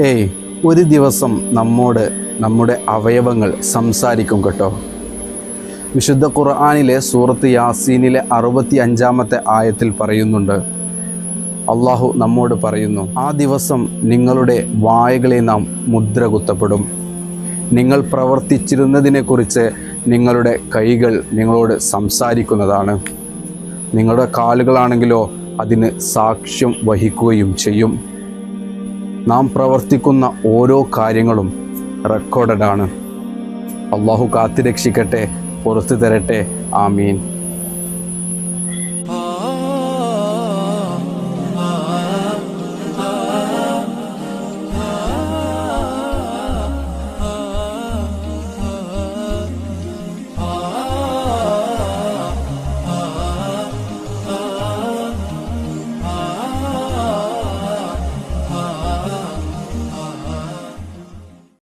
ഏയ് ഒരു ദിവസം നമ്മോട് നമ്മുടെ അവയവങ്ങൾ സംസാരിക്കും കേട്ടോ. വിശുദ്ധ ഖുർആാനിലെ സൂറത്ത് യാസീനിലെ അറുപത്തി അഞ്ചാമത്തെ ആയത്തിൽ പറയുന്നുണ്ട് അള്ളാഹു നമ്മോട് പറയുന്നു ആ ദിവസം നിങ്ങളുടെ വായകളെ നാം മുദ്ര കുത്തപ്പെടും. നിങ്ങൾ പ്രവർത്തിച്ചിരുന്നതിനെക്കുറിച്ച് നിങ്ങളുടെ കൈകൾ നിങ്ങളോട് സംസാരിക്കുന്നതാണ്. നിങ്ങളുടെ കാലുകളാണെങ്കിലോ അതിന് സാക്ഷ്യം വഹിക്കുകയും ചെയ്യും. നാം പ്രവർത്തിക്കുന്ന ഓരോ കാര്യങ്ങളും റെക്കോർഡഡ് ആണ്. അള്ളാഹു കാത്തുരക്ഷിക്കട്ടെ പുറത്തു തരട്ടെ ആമീൻ.